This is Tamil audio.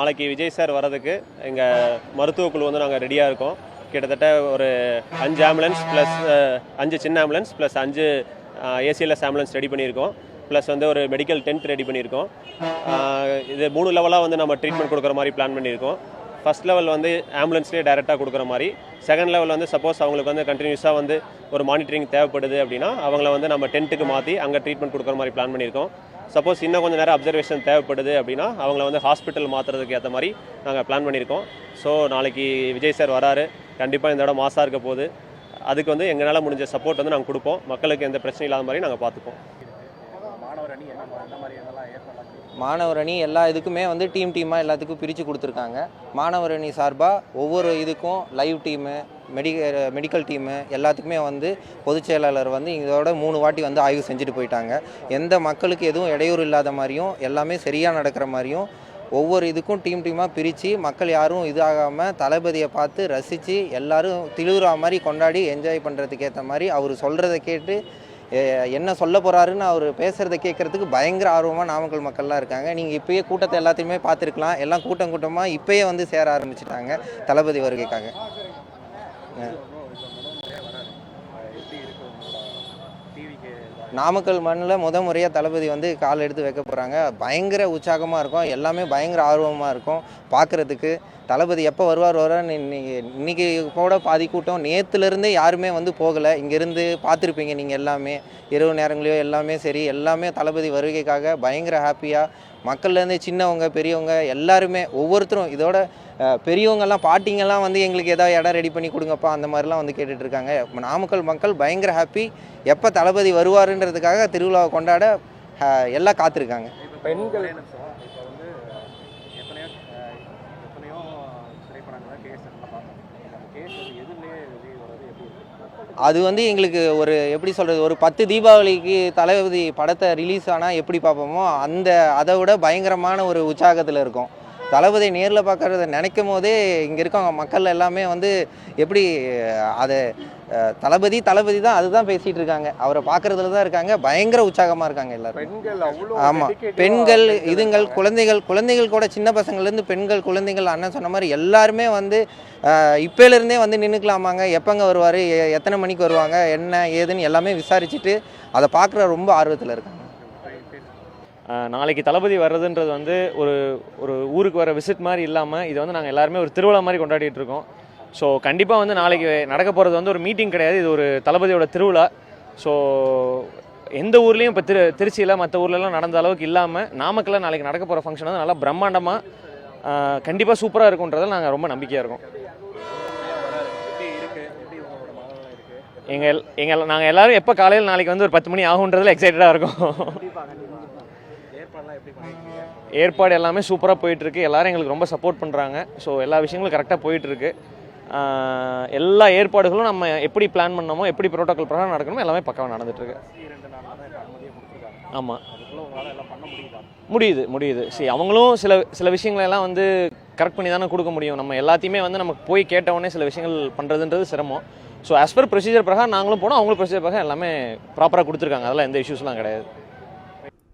நாளைக்கு விஜய் சார் வரதுக்கு எங்கள் மருத்துவக்குழு வந்து நாங்கள் ரெடியாக இருக்கோம். கிட்டத்தட்ட ஒரு அஞ்சு ஆம்புலன்ஸ் ப்ளஸ் அஞ்சு சின்ன ஆம்புலன்ஸ் ப்ளஸ் அஞ்சு ஏசிஎல்எஸ் ஆம்புலன்ஸ் ரெடி பண்ணியிருக்கோம். ப்ளஸ் வந்து ஒரு மெடிக்கல் டென்ட் ரெடி பண்ணியிருக்கோம். இது மூணு லெவலாக வந்து நம்ம ட்ரீட்மெண்ட் கொடுக்குற மாதிரி பிளான் பண்ணியிருக்கோம். ஃபர்ஸ்ட் லெவல் வந்து ஆம்புலன்ஸ்லேயே டேரெக்டாக கொடுக்குற மாதிரி. செகண்ட் லெவல் வந்து சப்போஸ் அவங்களுக்கு வந்து கண்டினியூஸாக வந்து ஒரு மானிட்டரிங் தேவைப்படுது அப்படின்னா அவங்கள வந்து நம்ம டென்ட்டுக்கு மாற்றி அங்கே ட்ரீட்மெண்ட் கொடுக்குற மாதிரி பிளான் பண்ணியிருக்கோம். சப்போஸ் இன்னும் கொஞ்சம் நேரம் அப்சர்வேஷன் தேவைப்படுது அப்படின்னா அவங்கள வந்து ஹாஸ்பிட்டல் மாற்றுறதுக்கு ஏற்ற மாதிரி நாங்கள் பிளான் பண்ணியிருக்கோம். ஸோ நாளைக்கு விஜய் சார் வராரு. கண்டிப்பாக இந்த இடம் மாசாக இருக்க போகுது. அதுக்கு வந்து எங்களால் முடிஞ்ச சப்போர்ட் வந்து நாங்கள் கொடுப்போம். மக்களுக்கு எந்த பிரச்சனையும் இல்லாத மாதிரி நாங்கள் பார்த்துப்போம். மாணவர் அணி என்ன மாதிரி மாணவர் அணி எல்லா இதுக்குமே வந்து டீம் டீமாக எல்லாத்துக்கும் பிரித்து கொடுத்துருக்காங்க. மாணவர் அணி சார்பாக ஒவ்வொரு இதுக்கும் லைவ் டீமு மெடிக்க மெடிக்கல் டீமு எல்லாத்துக்குமே வந்து பொதுச் செயலாளர் வந்து இதோட மூணு வாட்டி வந்து ஆய்வு செஞ்சுட்டு போயிட்டாங்க. எந்த மக்களுக்கு எதுவும் இடையூறு இல்லாத மாதிரியும் எல்லாமே சரியாக நடக்கிற மாதிரியும் ஒவ்வொரு இதுக்கும் டீம் டீமாக பிரித்து மக்கள் யாரும் இதாகாமல் தளபதியை பார்த்து ரசித்து எல்லோரும் திழுவுறா மாதிரி கொண்டாடி என்ஜாய் பண்ணுறதுக்கு ஏற்ற மாதிரி அவர் சொல்கிறத கேட்டு என்ன சொல்ல போகிறாருன்னு அவர் பேசுகிறத கேட்குறதுக்கு பயங்கர ஆர்வமாக நாமக்கல் மக்கள்லாம் இருக்காங்க. நீங்கள் இப்போயே கூட்டத்தை எல்லாத்தையுமே பார்த்துருக்கலாம். எல்லாம் கூட்டம் கூட்டமாக இப்போயே வந்து சேர ஆரம்பிச்சிட்டாங்க. தளபதி வருகைக்காக எப்படி இருக்கு உங்களோட டிவிக்கு நாமக்கல் மண்ணில் முத முறையாக தளபதி வந்து கால் எடுத்து வைக்க போகிறாங்க பயங்கர உற்சாகமாக இருக்கும். எல்லாமே பயங்கர ஆர்வமாக இருக்கும் பார்க்குறதுக்கு தளபதி எப்போ வருவார் வருவார்னு இன்னைக்கு இன்னைக்கு கூட பாதி கூட்டம். நேற்றுலேருந்தே யாருமே வந்து போகலை. இங்கேருந்து பார்த்துருப்பீங்க நீங்கள் எல்லாமே. இரவு நேரங்களையோ எல்லாமே சரி. எல்லாமே தளபதி வருகைக்காக பயங்கர ஹாப்பியாக மக்கள்லேருந்து சின்னவங்க பெரியவங்க எல்லாருமே ஒவ்வொருத்தரும் இதோட பெரியவங்கெல்லாம் பாட்டிங்கெல்லாம் வந்து எங்களுக்கு ஏதாவது இடம் ரெடி பண்ணி கொடுங்கப்பா அந்த மாதிரிலாம் வந்து கேட்டுட்டு இருக்காங்க. நாமக்கல் மக்கள் பயங்கர ஹாப்பி எப்போ தளபதி வருவாருன்றதுக்காக திருவிழாவை கொண்டாட எல்லாம் காத்திருக்காங்க. பெண்கள் அது வந்து எங்களுக்கு ஒரு எப்படி சொல்கிறது ஒரு பத்து தீபாவளிக்கு தளபதி படத்தை ரிலீஸ் ஆனால் எப்படி பார்ப்போமோ அந்த அதை விட பயங்கரமான ஒரு உற்சாகத்தில் இருக்கும். தளபதி நேரில் பார்க்கறத நினைக்கும் போதே இங்கே இருக்கவங்க மக்கள் எல்லாமே வந்து எப்படி அதை தளபதி தளபதி தான் அதுதான் பேசிகிட்டு இருக்காங்க. அவரை பார்க்குறதுல தான் இருக்காங்க. பயங்கர உச்சாகமாக இருக்காங்க எல்லாரும். ஆமாம் பெண்கள் இதுங்கள் குழந்தைகள் குழந்தைகள் கூட சின்ன பசங்கள்லேருந்து பெண்கள் குழந்தைகள் அண்ணன் சொன்ன மாதிரி எல்லாருமே வந்து ஆஹ், இப்பையிலேருந்தே வந்து நின்றுக்கலாமாங்க எப்போங்க வருவார்? எத்தனை மணிக்கு வருவாங்க? என்ன ஏதுன்னு எல்லாமே விசாரிச்சுட்டு அதை பார்க்குற ரொம்ப ஆர்வத்தில் இருக்காங்க. நாளைக்கு தளபதி வர்றதுன்றது வந்து ஒரு ஒரு ஊருக்கு வர விசிட் மாதிரி இல்லாமல் இது வந்து நாங்கள் எல்லாருமே ஒரு திருவிழா மாதிரி கொண்டாடிட்டு இருக்கோம். ஸோ கண்டிப்பாக வந்து நாளைக்கு நடக்க போகிறது வந்து ஒரு மீட்டிங் கிடையாது. இது ஒரு தளபதியோட திருவிழா. ஸோ எந்த ஊர்லேயும் இப்போ திரு திருச்சியில் மற்ற ஊர்லலாம் நடந்த அளவுக்கு இல்லாமல் நாமக்கல்ல நாளைக்கு நடக்க போகிற ஃபங்க்ஷன் வந்து நல்லா பிரம்மாண்டமாக கண்டிப்பாக சூப்பராக இருக்குன்றதில் நாங்கள் ரொம்ப நம்பிக்கையாக இருக்கோம். எங்கள் எங்கள் நாங்கள் எல்லாரும் எப்போ காலையில் நாளைக்கு வந்து ஒரு பத்து மணி ஆகுன்றதில் எக்ஸைட்டடாக இருக்கும் கண்டிப்பாக கண்டிப்பாக ஏற்பாடுலாம் எப்படி பண்ணிருக்கீங்க ஏற்பாடு எல்லாமே சூப்பராக போயிட்டுருக்கு. எல்லாரும் எங்களுக்கு ரொம்ப சப்போர்ட் பண்ணுறாங்க ஸோ எல்லா விஷயங்களும் கரெக்டாக போயிட்டுருக்கு. எல்லா ஏற்பாடுகளும் நம்ம எப்படி பிளான் பண்ணோமோ எப்படி ப்ரோட்டோக்கால் பிரகாரம் நடக்கணுமோ எல்லாமே பக்காவாக நடந்துட்டுருக்கு. ஆமாம் முடியுதா? முடியுது சரி அவங்களும் சில சில விஷயங்களை எல்லாம் வந்து கரெக்ட் பண்ணி தானே கொடுக்க முடியும். நம்ம எல்லாத்தையுமே வந்து நமக்கு போய் கேட்ட உடனே சில விஷயங்கள் பண்ணுறதுன்றது சிரமம். ஸோ as per ப்ரொசீஜர் பிரகாரம் நாங்களும் போனோம். அவங்களும் ப்ரொசீஜர் பிரகாரம் எல்லாமே ப்ராப்பராக கொடுத்துருக்காங்க. அதெல்லாம் எந்த இஷ்யூஸ்லாம் கிடையாது.